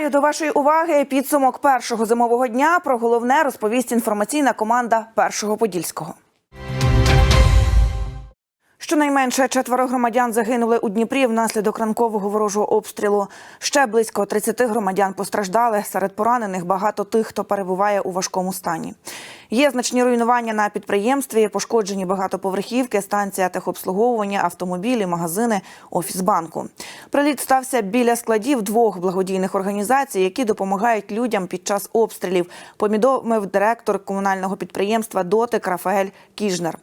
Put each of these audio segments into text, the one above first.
Вітаю до вашої уваги. Підсумок першого зимового дня. Про головне розповість інформаційна команда першого подільського. Щонайменше четверо громадян загинули у Дніпрі внаслідок ранкового ворожого обстрілу. Ще близько 30 громадян постраждали. Серед поранених багато тих, хто перебуває у важкому стані. Є значні руйнування на підприємстві, пошкоджені багатоповерхівки, станція техобслуговування, автомобілі, магазини, офіс банку. Приліт стався біля складів двох благодійних організацій, які допомагають людям під час обстрілів. Повідомив директор комунального підприємства Дотик Рафаель Кіжнер.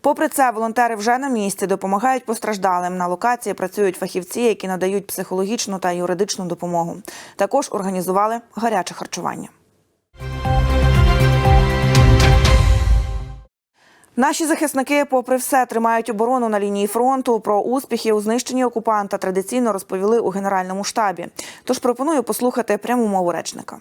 Попри це, волонтери вже на місці допомагають постраждалим. На локації працюють фахівці, які надають психологічну та юридичну допомогу. Також організували гаряче харчування. Наші захисники, попри все, тримають оборону на лінії фронту. Про успіхи у знищенні окупанта традиційно розповіли у генеральному штабі. Тож пропоную послухати пряму мову речника.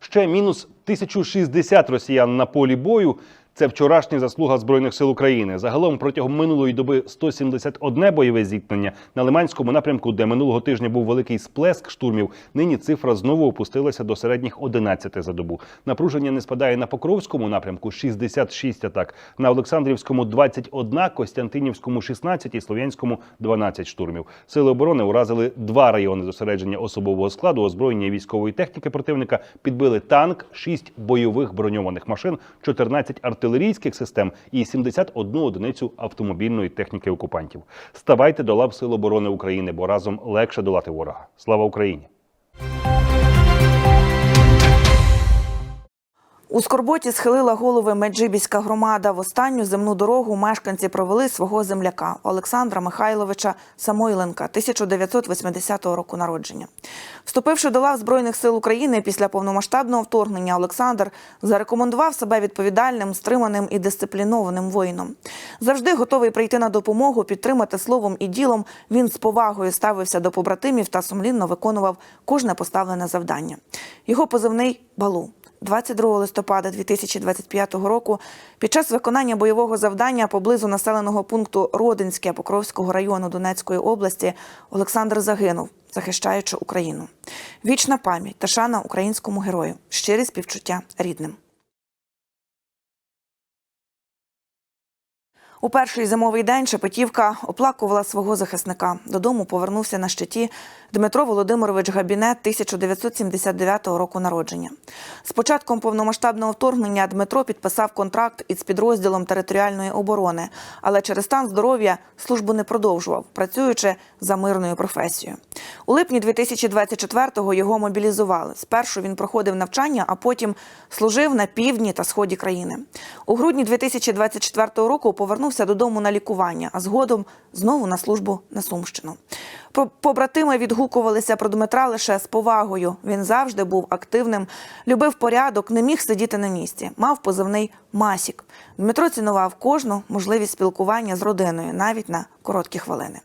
Ще мінус 1060 росіян на полі бою. Це вчорашня заслуга збройних сил України. Загалом протягом минулої доби 171 бойове зіткнення на Лиманському напрямку, де минулого тижня був великий сплеск штурмів. Нині цифра знову опустилася до середніх 11 за добу. Напруження не спадає на Покровському напрямку 66 атак, на Олександрівському 21, Костянтинівському 16 і Слов'янському 12 штурмів. Сили оборони уразили два райони зосередження особового складу, озброєння і військової техніки противника, підбили танк, 6 бойових броньованих машин, 14 артилерійських систем і 71 одиницю автомобільної техніки окупантів. Ставайте до лав Сил оборони України, бо разом легше долати ворога. Слава Україні! У Скорботі схилила голови Меджибіська громада. В останню земну дорогу мешканці провели свого земляка Олександра Михайловича Самойленка, 1980 року народження. Вступивши до лав Збройних сил України після повномасштабного вторгнення, Олександр зарекомендував себе відповідальним, стриманим і дисциплінованим воїном. Завжди готовий прийти на допомогу, підтримати словом і ділом. Він з повагою ставився до побратимів та сумлінно виконував кожне поставлене завдання. Його позивний Балу. 22 листопада 2025 року під час виконання бойового завдання поблизу населеного пункту Родинське Покровського району Донецької області Олександр загинув, захищаючи Україну. Вічна пам'ять та шана українському герою, щирі співчуття рідним. У перший зимовий день Шепетівка оплакувала свого захисника. Додому повернувся на щиті Дмитро Володимирович Габінет 1979 року народження. З початком повномасштабного вторгнення Дмитро підписав контракт із підрозділом територіальної оборони, але через стан здоров'я службу не продовжував, працюючи за мирною професією. У липні 2024-го його мобілізували. Спершу він проходив навчання, а потім служив на півдні та сході країни. У грудні 2024 року повернувся додому на лікування, а згодом знову на службу на Сумщину. Побратими відгукувалися про Дмитра лише з повагою. Він завжди був активним, любив порядок, не міг сидіти на місці. Мав позивний Масік. Дмитро цінував кожну можливість спілкування з родиною, навіть на короткі хвилини.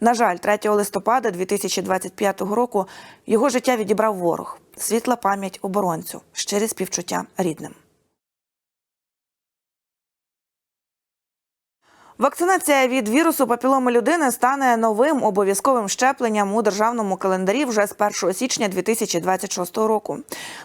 На жаль, 3 листопада 2025 року його життя відібрав ворог. Світла пам'ять оборонцю, щирі співчуття рідним. Вакцинація від вірусу папіломи людини стане новим обов'язковим щепленням у державному календарі вже з 1 січня 2026 року.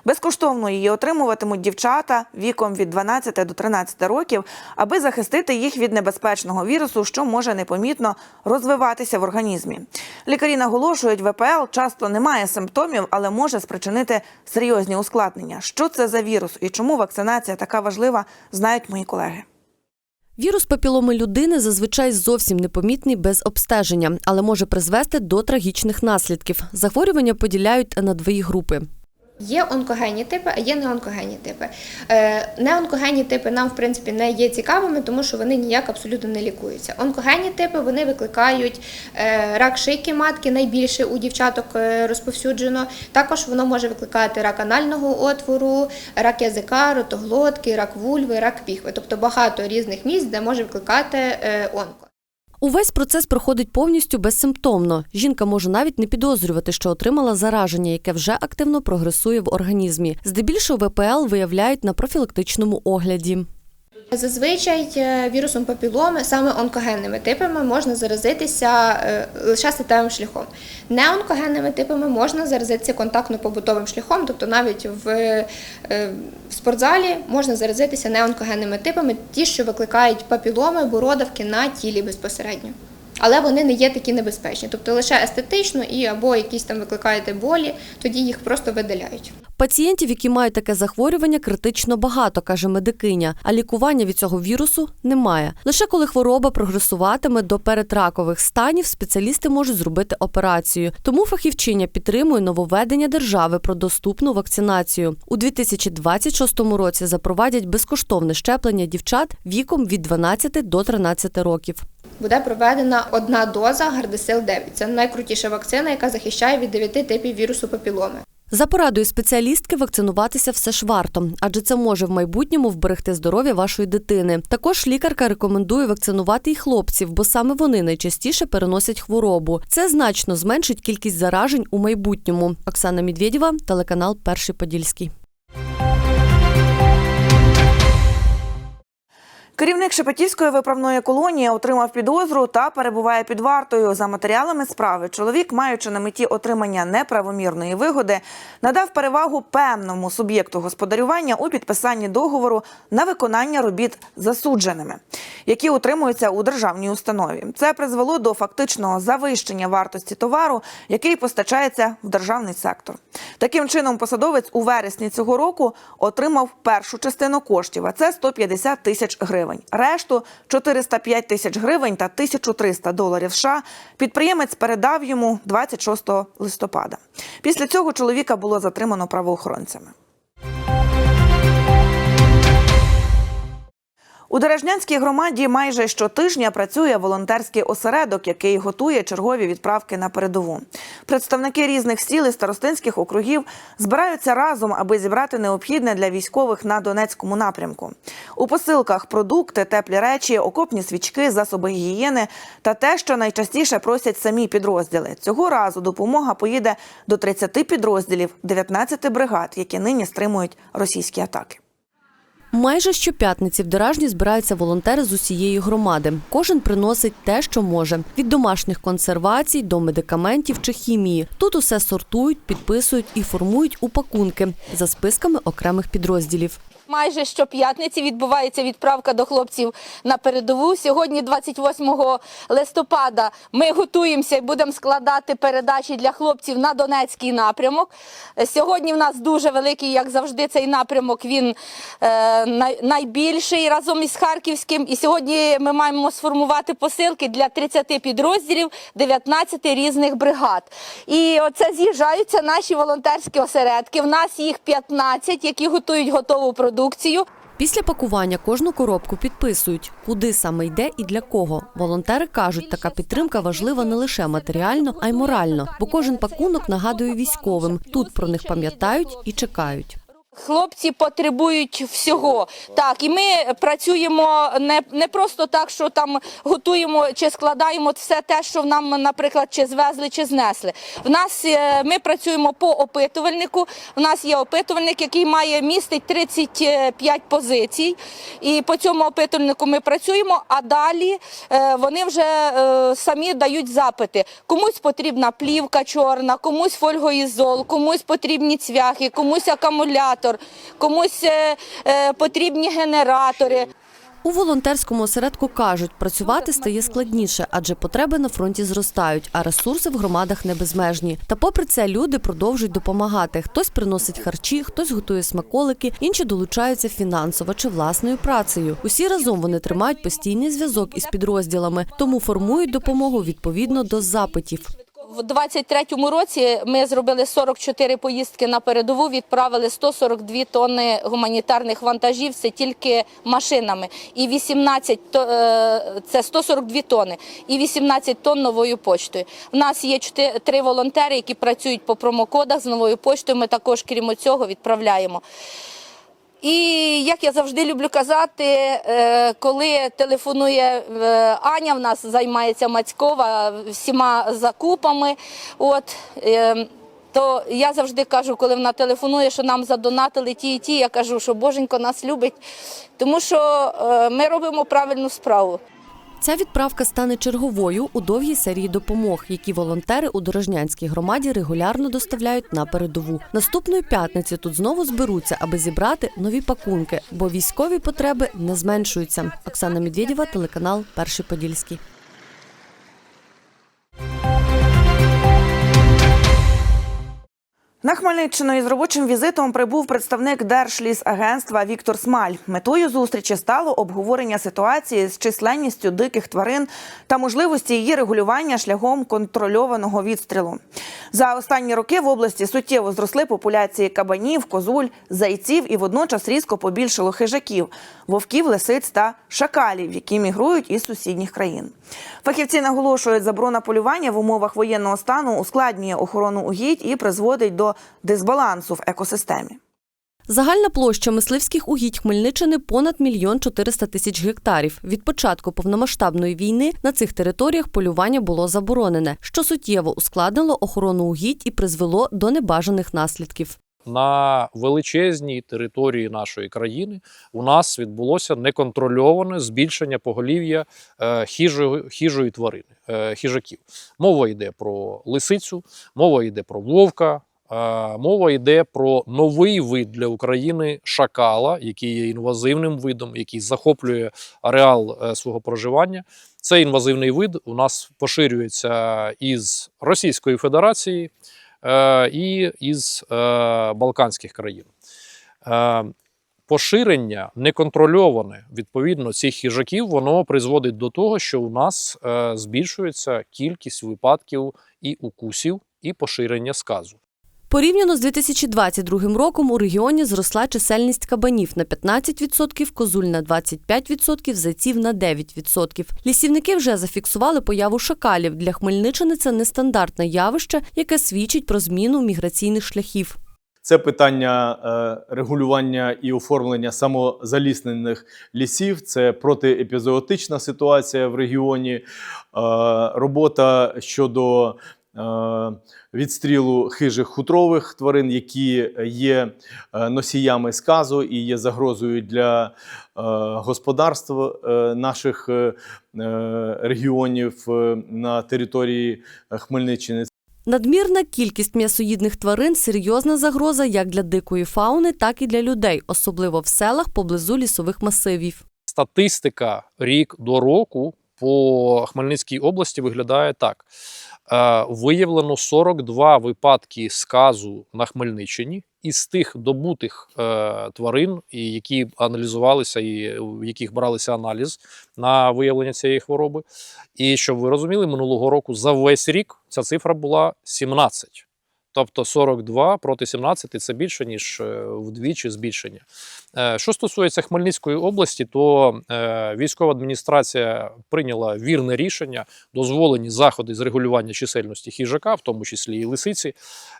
Безкоштовно її отримуватимуть дівчата віком від 12 до 13 років, аби захистити їх від небезпечного вірусу, що може непомітно розвиватися в організмі. Лікарі наголошують, ВПЛ часто не має симптомів, але може спричинити серйозні ускладнення. Що це за вірус і чому вакцинація така важлива, знають мої колеги. Вірус папіломи людини зазвичай зовсім непомітний без обстеження, але може призвести до трагічних наслідків. Захворювання поділяють на дві групи. Є онкогенні типи, а є неонкогенні типи. Е, Неонкогенні типи нам, в принципі, не є цікавими, тому що вони ніяк абсолютно не лікуються. Онкогенні типи вони викликають е, рак шийки матки, найбільше у дівчаток е, розповсюджено. Також воно може викликати рак анального отвору, рак язика, ротоглотки, рак вульви, рак піхви. Тобто багато різних місць, де може викликати онко. Увесь процес проходить повністю безсимптомно. Жінка може навіть не підозрювати, що отримала зараження, яке вже активно прогресує в організмі. Здебільшого ВПЛ виявляють на профілактичному огляді. Зазвичай е, вірусом папіломи, саме онкогенними типами, можна заразитися е, лише статевим шляхом. Неонкогенними типами можна заразитися контактно-побутовим шляхом, тобто навіть е, в спортзалі можна заразитися неонкогенними типами, ті, що викликають папіломи, бородавки на тілі безпосередньо. Але вони не є такі небезпечні, тобто лише естетично і або якісь там викликаєте болі, тоді їх просто видаляють. Пацієнтів, які мають таке захворювання, критично багато, каже медикиня. А лікування від цього вірусу немає. Лише коли хвороба прогресуватиме до передракових станів, спеціалісти можуть зробити операцію. Тому фахівчиня підтримує нововведення держави про доступну вакцинацію. У 2026 році запровадять безкоштовне щеплення дівчат віком від 12 до 13 років. Буде проведена одна доза Гардесил 9. Це найкрутіша вакцина, яка захищає від 9 типів вірусу папіломи. За порадою спеціалістки вакцинуватися все ж варто, адже це може в майбутньому вберегти здоров'я вашої дитини. Також лікарка рекомендує вакцинувати і хлопців, бо саме вони найчастіше переносять хворобу. Це значно зменшить кількість заражень у майбутньому. Оксана Медведєва, телеканал Перший Подільський. Керівник Шепетівської виправної колонії отримав підозру та перебуває під вартою. За матеріалами справи чоловік, маючи на меті отримання неправомірної вигоди, надав перевагу певному суб'єкту господарювання у підписанні договору на виконання робіт засудженими, які утримуються у державній установі. Це призвело до фактичного завищення вартості товару, який постачається в державний сектор. Таким чином, посадовець у вересні цього року отримав першу частину коштів, а це 150 тисяч гривень. Решту 405 тисяч гривень та 1300 доларів США підприємець передав йому 26 листопада. Після цього чоловіка було затримано правоохоронцями. У Дережнянській громаді майже щотижня працює волонтерський осередок, який готує чергові відправки на передову. Представники різних сіл і старостинських округів збираються разом, аби зібрати необхідне для військових на Донецькому напрямку. У посилках продукти, теплі речі, окопні свічки, засоби гігієни та те, що найчастіше просять самі підрозділи. Цього разу допомога поїде до 30 підрозділів, 19 бригад, які нині стримують російські атаки. Майже щоп'ятниці в Деражні збираються волонтери з усієї громади. Кожен приносить те, що може: від домашніх консервацій до медикаментів чи хімії. Тут усе сортують, підписують і формують упакунки за списками окремих підрозділів. Майже щоп'ятниці відбувається відправка до хлопців на передову. Сьогодні, 28 листопада, ми готуємося і будемо складати передачі для хлопців на Донецький напрямок. Сьогодні в нас дуже великий, як завжди, цей напрямок. Він е, найбільший разом із Харківським. І сьогодні ми маємо сформувати посилки для 30 підрозділів, 19 різних бригад. І оце з'їжджаються наші волонтерські осередки. В нас їх 15, які готують готову продукцію. Після пакування кожну коробку підписують, куди саме йде і для кого. Волонтери кажуть, така підтримка важлива не лише матеріально, а й морально, бо кожен пакунок нагадує військовим. Тут про них пам'ятають і чекають. Хлопці потребують всього. Так, і ми працюємо не, не просто так, що там готуємо чи складаємо все те, що нам, наприклад, чи звезли, чи знесли. В нас е, ми працюємо по опитувальнику. В нас є опитувальник, який має містить 35 позицій. І по цьому опитувальнику ми працюємо, а далі е, вони вже е, самі дають запити. Комусь потрібна плівка чорна, комусь фольгоізол, комусь потрібні цвяхи, комусь акумулятор, комусь е, е, потрібні генератори. У волонтерському осередку кажуть, працювати стає складніше, адже потреби на фронті зростають, а ресурси в громадах не безмежні. Та попри це люди продовжують допомагати. Хтось приносить харчі, хтось готує смаколики, інші долучаються фінансово чи власною працею. Усі разом вони тримають постійний зв'язок із підрозділами, тому формують допомогу відповідно до запитів. В 23-му році ми зробили 44 поїздки на передову, відправили 142 тонни гуманітарних вантажів, це тільки машинами. І 18, то- е, це 142 тонни, і 18 тонн новою почтою. В нас є 4, три волонтери, які працюють по промокодах з новою поштою. Ми також, крім цього, відправляємо. І як я завжди люблю казати, е, коли телефонує е, Аня, в нас займається Мацькова всіма закупами. От е, то я завжди кажу, коли вона телефонує, що нам задонатили ті і ті, я кажу, що Боженько нас любить, тому що е, ми робимо правильну справу. Ця відправка стане черговою у довгій серії допомог, які волонтери у Дорожнянській громаді регулярно доставляють на передову. Наступної п'ятниці тут знову зберуться, аби зібрати нові пакунки, бо військові потреби не зменшуються. Оксана Медведєва, телеканал Перший Подільський. На Хмельниччину із робочим візитом прибув представник Держлісагентства Віктор Смаль. Метою зустрічі стало обговорення ситуації з численністю диких тварин та можливості її регулювання шляхом контрольованого відстрілу. За останні роки в області суттєво зросли популяції кабанів, козуль, зайців і водночас різко побільшало хижаків, вовків, лисиць та шакалів, які мігрують із сусідніх країн. Фахівці наголошують, заборона полювання в умовах воєнного стану ускладнює охорону угідь і призводить до дисбалансу в екосистемі. Загальна площа мисливських угідь Хмельниччини понад мільйон 400 тисяч гектарів. Від початку повномасштабної війни на цих територіях полювання було заборонене, що суттєво ускладнило охорону угідь і призвело до небажаних наслідків. на величезній території нашої країни у нас відбулося неконтрольоване збільшення поголів'я е, хижої, хижої тварини, е, хижаків. Мова йде про лисицю, мова йде про вовка. Мова йде про новий вид для України шакала, який є інвазивним видом, який захоплює ареал е, свого проживання. Цей інвазивний вид у нас поширюється із Російської Федерації е, і із е, Балканських країн. Поширення неконтрольоване відповідно цих хижаків, воно призводить до того, що у нас збільшується кількість випадків і укусів, і поширення сказу. Порівняно з 2022 роком у регіоні зросла чисельність кабанів на 15%, козуль на 25%, зайців на 9%. Лісівники вже зафіксували появу шакалів. Для Хмельниччини це нестандартне явище, яке свідчить про зміну міграційних шляхів. Це питання е, регулювання і оформлення самозаліснених лісів, це протиепізоотична ситуація в регіоні, е, робота щодо відстрілу хижих хутрових тварин, які є е, носіями сказу і є загрозою для е, господарств е, наших е, е, регіонів е, на території е, Хмельниччини. Надмірна кількість м'ясоїдних тварин серйозна загроза як для дикої фауни, так і для людей, особливо в селах поблизу лісових масивів. Статистика рік до року по Хмельницькій області виглядає так: Е, виявлено 42 випадки сказу на Хмельниччині. Із тих добутих е, тварин, які аналізувалися, і в яких бралися аналіз на виявлення цієї хвороби. І щоб ви розуміли, минулого року за весь рік ця цифра була 17. Тобто 42 проти 17 це більше, ніж е, вдвічі збільшення. Е, Що стосується Хмельницької області, то е, військова адміністрація прийняла вірне рішення, дозволені заходи з регулювання чисельності хижака, в тому числі і лисиці,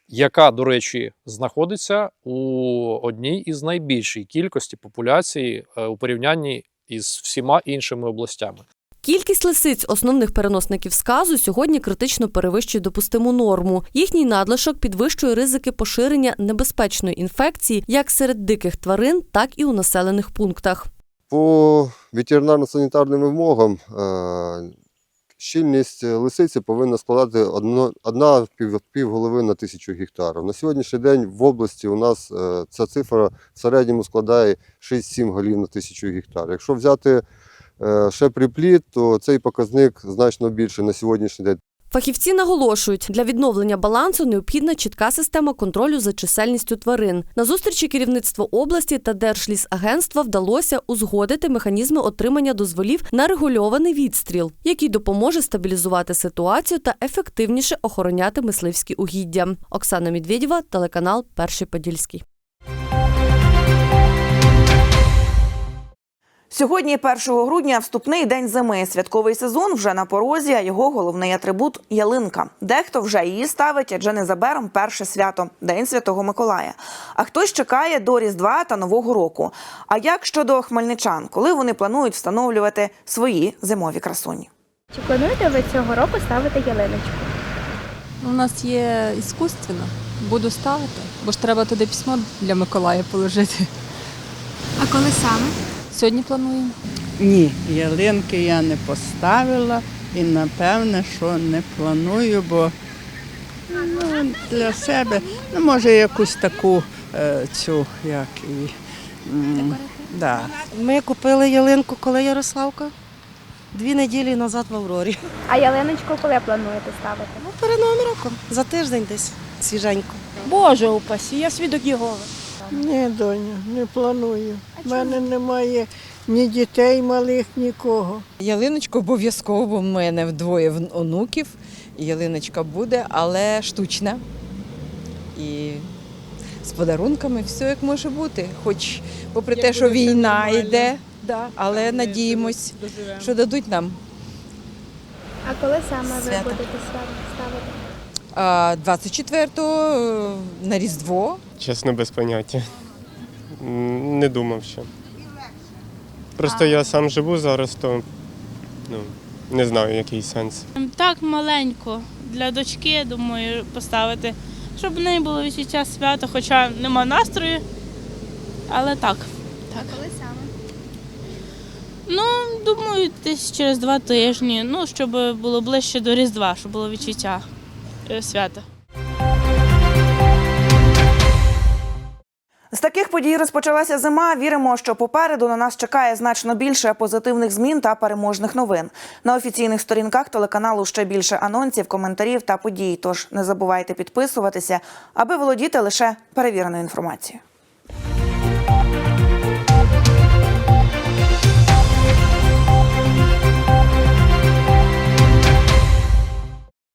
яка, до речі, знаходиться у одній із найбільшій кількості популяції у порівнянні із всіма іншими областями. Кількість лисиць, основних переносників сказу, сьогодні критично перевищує допустиму норму. Їхній надлишок підвищує ризики поширення небезпечної інфекції як серед диких тварин, так і у населених пунктах. По ветеринарно-санітарним вимогам е, щільність лисиці повинна складати одна пів, півголови на тисячу гектарів. На сьогоднішній день в області у нас е, ця цифра в середньому складає 6-7 голів на тисячу гектарів. Якщо взяти ще припліт, то цей показник значно більше на сьогоднішній день. Фахівці наголошують, для відновлення балансу необхідна чітка система контролю за чисельністю тварин. На зустрічі керівництво області та Держлісагентства вдалося узгодити механізми отримання дозволів на регульований відстріл, який допоможе стабілізувати ситуацію та ефективніше охороняти мисливські угіддя. Оксана Медведєва, телеканал Перший Подільський. Сьогодні, 1 грудня, вступний день зими. Святковий сезон вже на порозі, а його головний атрибут ялинка. Дехто вже її ставить, адже незабаром перше свято День Святого Миколая. А хтось чекає до Різдва та Нового року. А як щодо хмельничан, коли вони планують встановлювати свої зимові красуні? Чи плануєте ви цього року ставити ялиночку? У нас є іскусственна Буду ставити, бо ж треба туди письмо для Миколая положити. А коли саме? Сьогодні плануємо. Ні, ялинки я не поставила і напевне, що не планую, бо ну, для себе, ну може якусь таку е, цю, як і. м, Да. Ми купили ялинку, коли Ярославка? Дві неділі назад в Аврорі. А ялиночку коли плануєте ставити? Ну, перед Новим роком. За тиждень десь свіженько. Боже упасі, я свідок Єгови. Ні, доню, не планую. У мене немає ні дітей малих, нікого. Ялиночка обов'язково, бо в мене вдвоє онуків. Ялиночка буде, але штучна. І з подарунками все як може бути. Хоч попри те, що війна йде, да, але надіємось, що дадуть нам. А коли саме ви Свято. будете ставити? А 24-го е, на Різдво. Чесно, без поняття. Не думав ще. Просто я сам живу зараз, то ну, не знаю, який сенс. Так, маленько. Для дочки, думаю, поставити, щоб в неї було відчуття свята, хоча нема настрою. Але так. так. Коли саме? Ну, думаю, десь через два тижні, ну, щоб було ближче до Різдва, щоб було відчуття е, свята. З таких подій розпочалася зима. Віримо, що попереду на нас чекає значно більше позитивних змін та переможних новин. На офіційних сторінках телеканалу ще більше анонсів, коментарів та подій. Тож не забувайте підписуватися, аби володіти лише перевіреною інформацією.